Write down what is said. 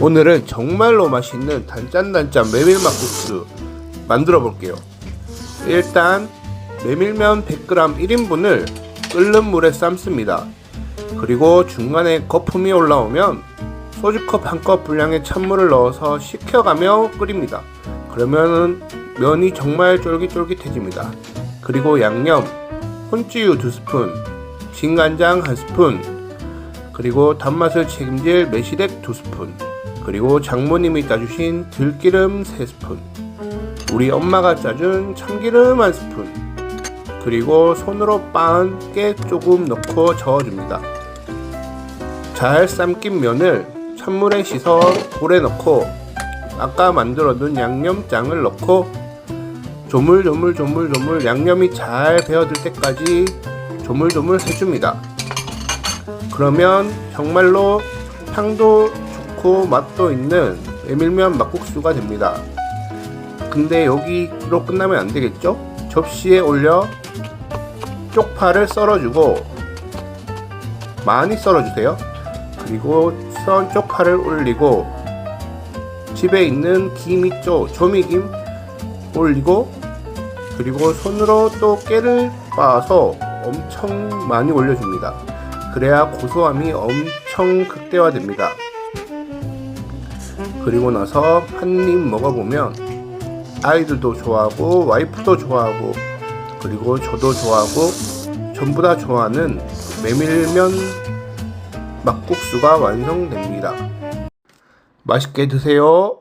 오늘은 정말로 맛있는 단짠단짠 메밀막국수 만들어 볼게요. 일단 메밀면 100g 1인분을 끓는 물에 삶습니다. 그리고 중간에 거품이 올라오면 소주컵 한 컵 분량의 찬물을 넣어서 식혀가며 끓입니다. 그러면 면이 정말 쫄깃쫄깃해집니다. 그리고 양념, 혼찌유 2스푼, 진간장 1스푼, 그리고 단맛을 책임질 매시액 2스푼, 그리고 장모님이 짜주신 들기름 3스푼, 우리 엄마가 짜준 참기름 1스푼, 그리고 손으로 빻은 깨 조금 넣고 저어줍니다. 잘 삶긴 면을 찬물에 씻어 볼에 넣고 아까 만들어둔 양념장을 넣고 조물 조물 조물 조물 양념이 잘 배어들 때까지 조물조물 해줍니다. 그러면 정말로 향도 좋고 맛도 있는 메밀면 막국수가 됩니다. 근데 여기로 끝나면 안 되겠죠? 접시에 올려 쪽파를 썰어주고 많이 썰어주세요. 그리고 썬 쪽파를 올리고 집에 있는 김 있죠? 조미김 올리고 그리고 손으로 또 깨를 빻아서 엄청 많이 올려줍니다. 그래야 고소함이 엄청 극대화됩니다. 그리고 나서 한 입 먹어보면 아이들도 좋아하고 와이프도 좋아하고 그리고 저도 좋아하고 전부 다 좋아하는 메밀면 막국수가 완성됩니다. 맛있게 드세요.